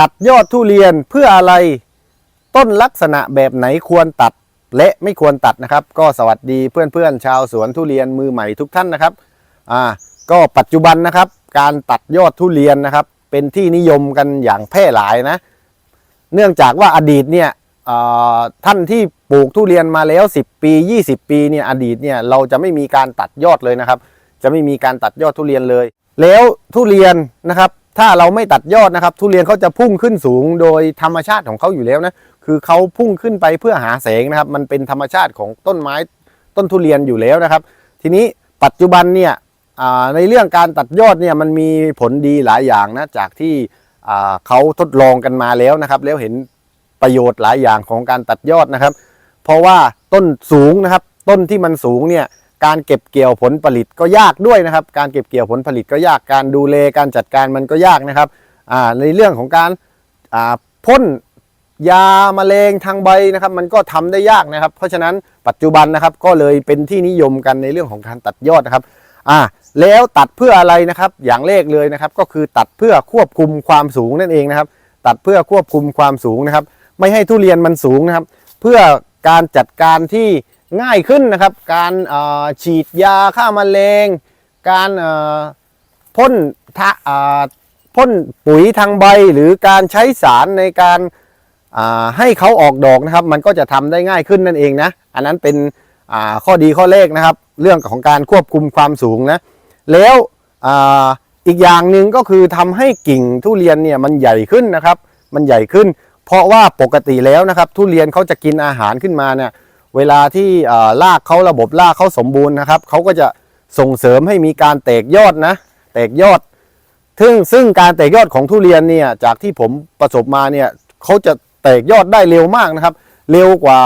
ตัดยอดทุเรียนเพื่ออะไร ต้นลักษณะแบบไหนควรตัดและไม่ควรตัดนะครับ ก็สวัสดีเพื่อนๆชาวสวนทุเรียนมือใหม่ทุกท่านนะครับอ่าก็ปัจจุบันนะครับ การตัดยอดทุเรียนนะครับ เป็นที่นิยมกันอย่างแพร่หลายนะ เนื่องจากว่าอดีตเนี่ยอ่อท่านที่ปลูกทุเรียนมาแล้ว 10 ปี 20 ปีเนี่ยอดีตเนี่ยเราจะไม่มีการตัดยอดเลยนะครับ จะไม่มีการตัดยอดทุเรียนเลย แล้วทุเรียนนะครับ ถ้าเราไม่ตัดยอดนะครับ ทุเรียนเขาจะพุ่งขึ้นสูงโดยธรรมชาติของเขาอยู่แล้วนะคือเขาพุ่งขึ้นไปเพื่อหาแสงนะครับ มันเป็นธรรมชาติของต้นไม้ต้นทุเรียนอยู่แล้วนะครับ ทีนี้ปัจจุบันเนี่ยในเรื่องการตัดยอดเนี่ยมันมีผลดีหลายอย่างนะจากที่เขาทดลองกันมาแล้วนะครับ แล้วเห็นประโยชน์หลายอย่างของการตัดยอดนะครับ เพราะว่าต้นสูงนะครับ ต้นที่มันสูงเนี่ย การเก็บเกี่ยวผลผลิตก็ยากด้วยนะครับ การเก็บเกี่ยวผลผลิตก็ยากการดูแลการจัดการมันก็ยากนะครับในเรื่องของการพ่นยาแมลงทางใบนะครับ มันก็ทำได้ยากนะครับ เพราะฉะนั้นปัจจุบันนะครับก็เลยเป็นที่นิยมกันในเรื่องของการตัดยอดนะครับอ่าแล้วตัดเพื่ออะไรนะครับ อย่างแรกเลยนะครับ ก็คือตัดเพื่อควบคุมความสูงนั่นเองนะครับ ตัดเพื่อควบคุมความสูงนะครับ ไม่ให้ทุเรียนมันสูงนะครับ เพื่อการจัดการที่ ง่ายขึ้นนะครับ การฉีดยาฆ่าแมลง การพ่นทะเอ่อพ่นปุ๋ยทางใบหรือการใช้สารในการให้เขาออกดอกนะครับ มันก็จะทำได้ง่ายขึ้นนั่นเองนะ อันนั้นเป็นข้อดีข้อเลขนะครับ เรื่องของการควบคุมความสูงนะ แล้วอ,อีกอย่างหนึ่งก็คือทำให้กิ่งทุเรียนเนี่ยมันใหญ่ขึ้นนะครับ มันใหญ่ขึ้น เพราะว่าปกติแล้วนะครับ ทุเรียนเขาจะกินอาหารขึ้นมาเนี่ย เวลาที่อ่ารากเขาระบบรากเขาสมบูรณ์นะครับเขาก็จะส่งเสริมให้มีการแตกยอดนะแตกยอดซึ่งซึ่งการแตกยอดของทุเรียนเนี่ยจากที่ผมประสบมาเนี่ยเขาจะแตกยอดได้เร็วมากนะครับ เร็วกว่า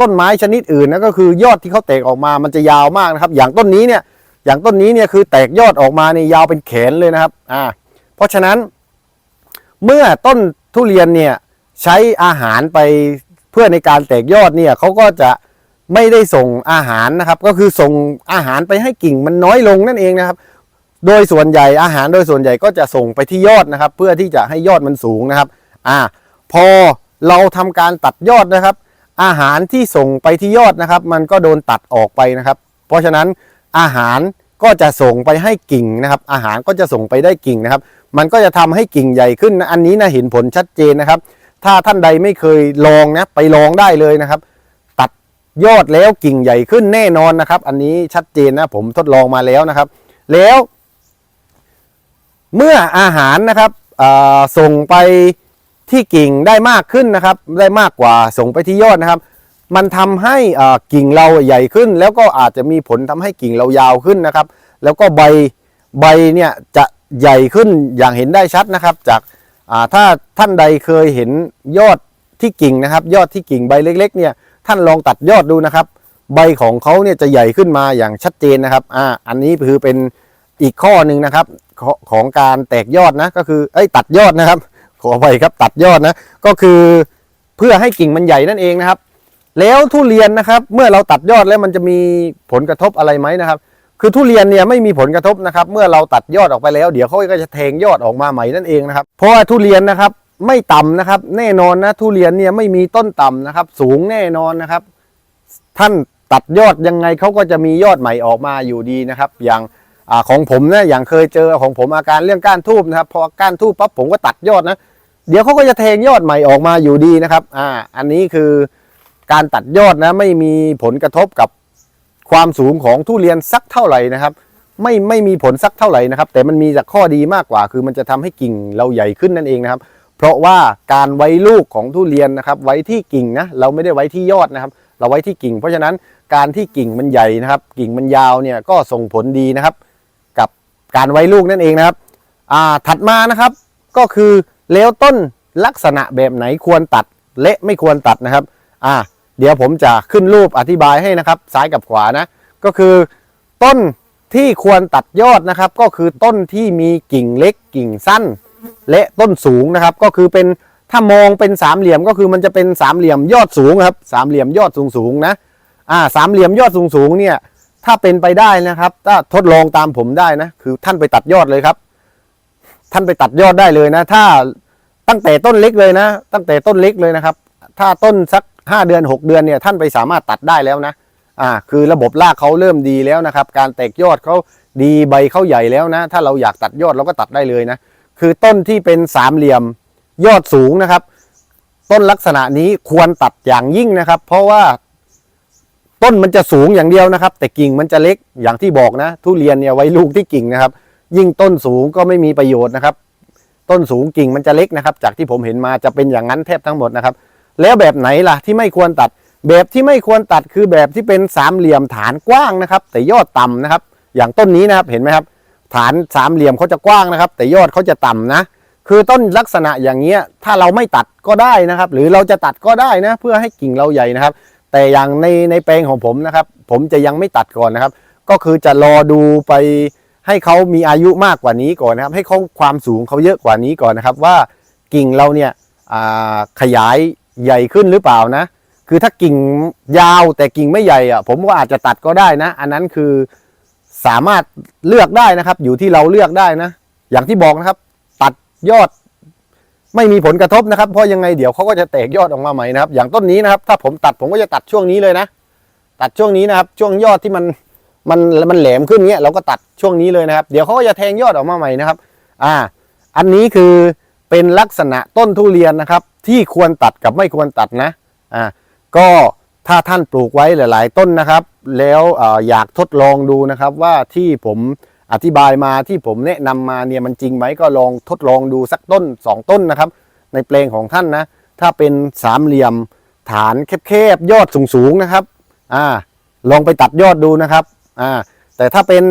ต้นไม้ชนิดอื่นนะก็คือยอดที่เขาแตกออกมามันจะยาวมากนะครับ อย่างต้นนี้เนี่ยอย่างต้นนี้เนี่ยคือแตกยอดออกมาเนี่ยยาวเป็นแขนเลยนะครับอ่าเพราะฉะนั้นเมื่อต้นทุเรียนเนี่ยใช้อาหารไป พื่อในการแตกยอดเนี่ยเขาก็จะไม่ได้ส่งอาหารนะครับ ก็คือส่งอาหารไปให้กิ่งมันน้อยลงนั่นเองนะครับ โดยส่วนใหญ่อาหารโดยส่วนใหญ่ก็จะส่งไปที่ยอดนะครับ เพื่อที่จะให้ยอดมันสูงนะครับ อ่า พอเราทำการตัดยอดนะครับ อาหารที่ส่งไปที่ยอดนะครับ มันก็โดนตัดออกไปนะครับ เพราะฉะนั้นอาหารก็จะส่งไปให้กิ่งนะครับ อาหารก็จะส่งไปได้กิ่งนะครับ มันก็จะทำให้กิ่งใหญ่ขึ้นนะอันนี้นะเห็นผลชัดเจนนะครับ ถ้าท่านใดไม่เคยลองนะไปลองได้เลยนะครับ ตัดยอดแล้วกิ่งใหญ่ขึ้นแน่นอนนะครับ อันนี้ชัดเจนนะผมทดลองมาแล้วนะครับ แล้ว เมื่ออาหารนะครับส่งไปที่กิ่งได้มากขึ้นนะครับ ได้มากกว่าส่งไปที่ยอดนะครับ มันทำให้กิ่งเราใหญ่ขึ้น แล้วก็อาจจะมีผลทำให้กิ่งเรายาวขึ้นนะครับ แล้วก็ใบใบเนี่ยจะใหญ่ขึ้นอย่างเห็นได้ชัดนะครับ จาก ถ้าท่านใดเคยเห็นยอดที่กิ่งนะครับ ยอดที่กิ่งใบเล็ก ๆ เนี่ยท่านลองตัดยอดดูนะครับ ใบของเขาเนี่ยจะใหญ่ขึ้นมาอย่างชัดเจนนะครับอ่าอันนี้คือเป็นอีกข้อหนึ่งนะครับขอของการแตกยอดนะก็คือเอ้ตัดยอดนะครับ ขอไปครับตัดยอดนะก็คือเพื่อให้กิ่งมันใหญ่นั่นเองนะครับ แล้วทุเรียนนะครับ เมื่อเราตัดยอดแล้วมันจะมีผลกระทบอะไรไหมนะครับ คือทุเรียนเนี่ยไม่มีผลกระทบนะครับ เมื่อเราตัดยอดออกไปแล้ว เดี๋ยวเขาก็จะแทงยอดออกมาใหม่นั่นเองนะครับ เพราะว่าทุเรียนนะครับไม่ต่ำนะครับ แน่นอนนะทุเรียนเนี่ยไม่มีต้นต่ำนะครับ สูงแน่นอนนะครับ ท่านตัดยอดยังไงเขาก็จะมียอดใหม่ออกมาอยู่ดีนะครับ อย่างอของผมนะอย่างเคยเจอของผมอาการเรื่องก้านทูบนะครับพอก้านทูบปั๊บผมก็ตัดยอดนะเดี๋ยวเขาก็จะแทงยอดใหม่ออกมาอยู่ดีนะครับอ่าอันนี้คือการตัดยอดนะไม่มีผลกระทบกับ ความสูงของทุเรียนสักเท่าไหร่นะครับ ไม่ไม่มีผลสักเท่าไหร่นะครับ แต่มันมีจากข้อดีมากกว่า คือมันจะทำให้กิ่งเราใหญ่ขึ้นนั่นเองนะครับ เพราะว่าการไว้ลูกของทุเรียนนะครับ ไว้ที่กิ่งนะเราไม่ได้ไว้ที่ยอดนะครับ เราไว้ที่กิ่ง เพราะฉะนั้นการที่กิ่งมันใหญ่นะครับ กิ่งมันยาวเนี่ยก็ส่งผลดีนะครับ กับการไว้ลูกนั่นเองนะครับอ่าถัดมานะครับก็คือแล้วต้นลักษณะแบบไหนควรตัดและไม่ควรตัดนะครับอ่า เดี๋ยวผมจะขึ้นรูปอธิบายให้นะครับ ซ้ายกับขวานะ ก็คือต้นที่ควรตัดยอดนะครับ ก็คือต้นที่มีกิ่งเล็กกิ่งสั้น และต้นสูงนะครับ ก็คือเป็นถ้ามองเป็นสามเหลี่ยมก็คือมันจะเป็นสามเหลี่ยมยอดสูงครับสามเหลี่ยมยอดสูงสูงนะอ่าสามเหลี่ยมยอดสูงสูงเนี่ยถ้าเป็นไปได้นะครับ ถ้าทดลองตามผมได้นะ คือท่านไปตัดยอดเลยครับ ท่านไปตัดยอดได้เลยนะ ถ้าตั้งแต่ต้นเล็กเลยนะ ตั้งแต่ต้นเล็กเลยนะครับ ถ้าต้นสัก ห้าเดือนหกเดือนเนี่ยท่านไปสามารถตัดได้แล้วนะอ่าคือระบบรากเขาเริ่มดีแล้วนะครับ การแตกยอดเขาดีใบเขาใหญ่แล้วนะ ถ้าเราอยากตัดยอดเราก็ตัดได้เลยนะ คือต้นที่เป็นสามเหลี่ยมยอดสูงนะครับ ต้นลักษณะนี้ควรตัดอย่างยิ่งนะครับ เพราะว่าต้นมันจะสูงอย่างเดียวนะครับ แต่กิ่งมันจะเล็กอย่างที่บอกนะ ทุเรียนเนี่ยไว้ลูกที่กิ่งนะครับ ยิ่งต้นสูงก็ไม่มีประโยชน์นะครับ ต้นสูงกิ่งมันจะเล็กนะครับ จากที่ผมเห็นมาจะเป็นอย่างนั้นแทบทั้งหมดนะครับ แล้วแบบไหนล่ะที่ไม่ควรตัด แบบที่ไม่ควรตัดคือแบบที่เป็นสามเหลี่ยมฐานกว้างนะครับ แต่ยอดต่ำนะครับ อย่างต้นนี้นะครับเห็นไหมครับ ฐานสามเหลี่ยมเขาจะกว้างนะครับ แต่ยอดเขาจะต่ำนะ คือต้นลักษณะอย่างเงี้ยถ้าเราไม่ตัดก็ได้นะครับ หรือเราจะตัดก็ได้นะ เพื่อให้กิ่งเราใหญ่นะครับ แต่อย่างในในแปลงของผมนะครับ ผมจะยังไม่ตัดก่อนนะครับ ก็คือจะรอดูไปให้เขามีอายุมากกว่านี้ก่อนนะครับ ให้เขาความสูงเขาเยอะกว่านี้ก่อนนะครับ ว่ากิ่งเราเนี่ยขยาย ใหญ่ขึ้นหรือเปล่านะ คือถ้ากิ่งยาวแต่กิ่งไม่ใหญ่อะผมก็อาจจะตัดก็ได้นะ อันนั้นคือสามารถเลือกได้นะครับ อยู่ที่เราเลือกได้นะ อย่างที่บอกนะครับ ตัดยอดไม่มีผลกระทบนะครับ เพราะยังไงเดี๋ยวเขาก็จะแตกยอดออกมาใหม่นะครับ อย่างต้นนี้นะครับ ถ้าผมตัดผมก็จะตัดช่วงนี้เลยนะ ตัดช่วงนี้นะครับ ช่วงยอดที่มันมันมันแหลมขึ้นเงี้ยเราก็ตัดช่วงนี้เลยนะครับ เดี๋ยวเขาก็จะแทงยอดออกมาใหม่นะครับ อ่า อันนี้คือเป็นลักษณะต้นทุเรียนนะครับ ที่ควรตัดกับไม่ควรตัดนะอ่าก็ถ้าท่านปลูกไว้หลาย ๆ ต้นนะครับ แล้วอออยากทดลองดูนะครับว่าที่ผมอธิบายมาที่ผมแนะนำมาเนี่ยมันจริงไหมก็ลองทดลองดูสักต้นสองต้นนะครับ ในแปลงของท่านนะ ถ้าเป็นสามเหลี่ยมฐานแคบๆยอดสูงๆนะครับอ่าลองไปตัดยอดดูนะครับอ่าแต่ถ้าเป็น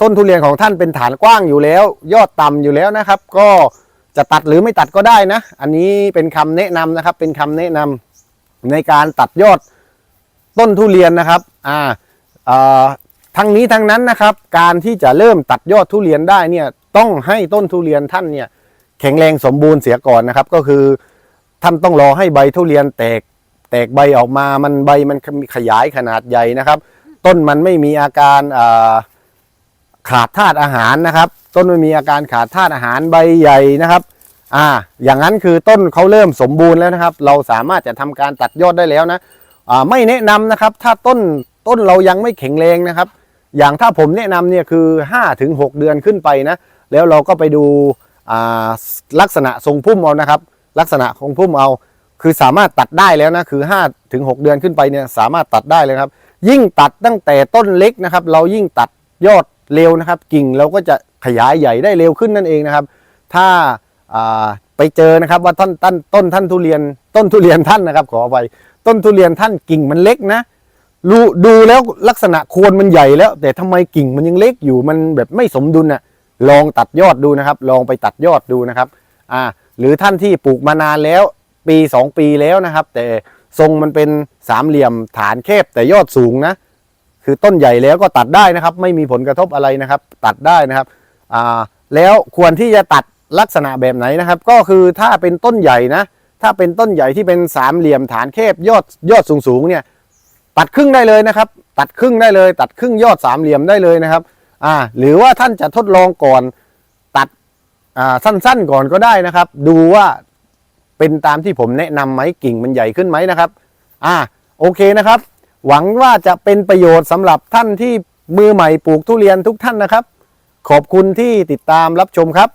ต้นทุเรียนของท่านเป็นฐานกว้างอยู่แล้ว ยอดต่ำอยู่แล้วนะครับ ก็ จะตัดหรือไม่ตัดก็ได้นะ อันนี้เป็นคำแนะนำนะครับ เป็นคำแนะนำในการตัดยอดต้นทุเรียนนะครับอ่าอ่อทั้งนี้ทั้งนั้นนะครับ การที่จะเริ่มตัดยอดทุเรียนได้เนี่ยต้องให้ต้นทุเรียนท่านเนี่ยแข็งแรงสมบูรณ์เสียก่อนนะครับ ก็คือท่านต้องรอให้ใบทุเรียนแตกแตกใบออกมามันใบมันขยายขนาดใหญ่นะครับ ต้นมันไม่มีอาการอ่า ขาดธาตุอาหารนะครับ ต้นไม่มีอาการขาดธาตุอาหารใบใหญ่นะครับอ่าอย่างนั้นคือต้นเขาเริ่มสมบูรณ์แล้วนะครับ เราสามารถจะทำการตัดยอดได้แล้วนะอ่าไม่แนะนำนะครับ ถ้าต้นต้นเรายังไม่แข็งแรงนะครับ อย่างถ้าผมแนะนำเนี่ยคือ5ถึง6เดือนขึ้นไปนะแล้วเราก็ไปดูลักษณะทรงพุ่มเอานะครับ ลักษณะของพุ่มเอา คือสามารถตัดได้แล้วนะคือ5ถึง6เดือนขึ้นไปเนี่ยสามารถตัดได้เลยครับ ยิ่งตัดตั้งแต่ต้นเล็กนะครับ เรายิ่งตัดยอด เร็วนะครับ กิ่งเราก็จะขยายใหญ่ได้เร็วขึ้นนั่นเองนะครับ ถ้าาไปเจอนะครับว่าต้นต้นต้นท่านทุเรียน ต้นทุเรียนท่านนะครับ ขอไปต้นทุเรียนท่านกิ่งมันเล็กนะดูดูแล้วลักษณะโคนมันใหญ่แล้ว แต่ทำไมกิ่งมันยังเล็กอยู่มันแบบไม่สมดุลน่ะลองตัดยอดดูนะครับ ลองไปตัดยอดดูนะครับอ่าหรือท่านที่ปลูกมานานแล้วปีสองปีแล้วนะครับ แต่ทรงมันเป็นสามเหลี่ยมฐานแคบแต่ยอดสูงนะ คือต้นใหญ่แล้วก็ตัดได้นะครับ ไม่มีผลกระทบอะไรนะครับ ตัดได้นะครับแล้วควรที่จะตัดลักษณะแบบไหนนะครับ ก็คือถ้าเป็นต้นใหญ่นะถ้าเป็นต้นใหญ่ที่เป็นสามเหลี่ยมฐานแคบยอดยอดสูงๆเนี่ยตัดครึ่งได้เลยนะครับ ตัดครึ่งได้เลย ตัดครึ่งยอดสามเหลี่ยมได้เลยนะครับอ่าหรือว่าท่านจะทดลองก่อนตัดอ่าสั้นๆก่อนก็ได้นะครับ ดูว่าเป็นตามที่ผมแนะนำไหมกิ่งมันใหญ่ขึ้นไหมนะครับอ่าโอเคนะครับ หวังว่าจะเป็นประโยชน์สำหรับท่านที่มือใหม่ปลูกทุเรียนทุกท่านนะครับ ขอบคุณที่ติดตามรับชมครับ